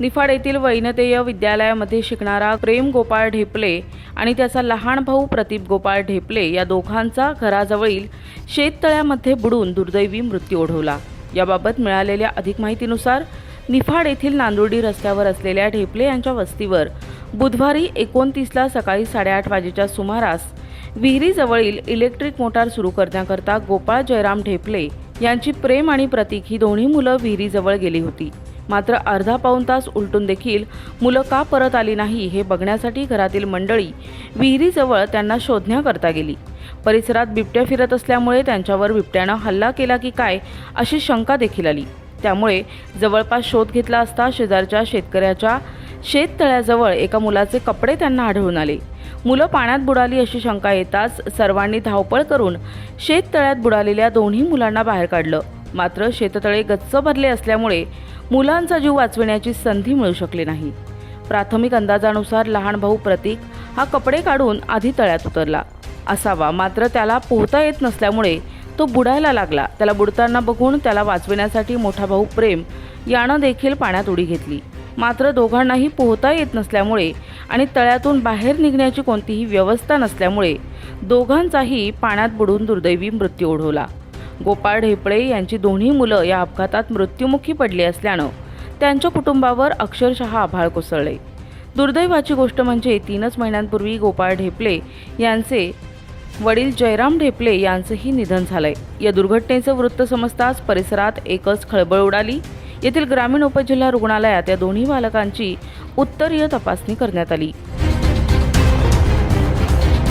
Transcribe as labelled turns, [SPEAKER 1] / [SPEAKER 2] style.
[SPEAKER 1] निफाड येथील वैनतेय विद्यालयामध्ये शिकणारा प्रेम गोपाळ ढेपले आणि त्याचा लहान भाऊ प्रदीप गोपाळ ढेपले या दोघांचा घराजवळील शेततळ्यामध्ये बुडून दुर्दैवी मृत्यू ओढवला. याबाबत मिळालेल्या अधिक माहितीनुसार निफाड येथील नांदुर्डी रस्त्यावर असलेल्या ढेपले यांच्या वस्तीवर बुधवारी एकोणतीसला सकाळी साडेआठ वाजेच्या सुमारास विहिरीजवळील इलेक्ट्रिक मोटार सुरू करण्याकरता गोपाळ जयराम ढेपले यांची प्रेम आणि प्रतीक ही दोन्ही मुलं विहिरीजवळ गेली होती. मात्र अर्धा पाऊण तास उलटून देखील मुलं का परत आली नाही हे बघण्यासाठी घरातील मंडळी विहिरीजवळ त्यांना शोधण्याकरता गेली. परिसरात बिबट्या फिरत असल्यामुळे त्यांच्यावर बिबट्यानं हल्ला केला की काय अशी शंका देखील आली. त्यामुळे जवळपास शोध घेतला असता शेजारच्या शेतकऱ्याच्या शेततळ्याजवळ एका मुलाचे कपडे त्यांना आढळून आले. मुलं पाण्यात बुडाली अशी शंका येताच सर्वांनी धावपळ करून शेततळ्यात बुडालेल्या दोन्ही मुलांना बाहेर काढलं. मात्र शेततळे गच्च भरले असल्यामुळे मुलांचा जीव वाचविण्याची संधी मिळू शकली नाही. प्राथमिक अंदाजानुसार लहान भाऊ प्रतीक हा कपडे काढून आधी तळ्यात उतरला. असावा मात्र त्याला पोहता येत नसल्यामुळे तो बुडायला लागला. त्याला बुडताना बघून त्याला वाचविण्यासाठी मोठा भाऊ प्रेम यानं देखील पाण्यात उडी घेतली. मात्र दोघांनाही पोहता येत नसल्यामुळे आणि तळ्यातून बाहेर निघण्याची कोणतीही व्यवस्था नसल्यामुळे दोघांचाही पाण्यात बुडून दुर्दैवी मृत्यू ओढवला. गोपाळ ढेपळे यांची दोन्ही मुलं या अपघातात मृत्युमुखी पडली असल्यानं त्यांच्या कुटुंबावर अक्षरशः आभाळ कोसळले. दुर्दैवाची गोष्ट म्हणजे तीनच महिन्यांपूर्वी गोपाळ ढेपले यांचे वडील जयराम ढेपले यांचंही निधन झालंय. या दुर्घटनेचं वृत्त समजताच परिसरात एकच खळबळ उडाली. येथील ग्रामीण उपजिल्हा रुग्णालयात या दोन्ही बालकांची उत्तरीय तपासणी करण्यात आली.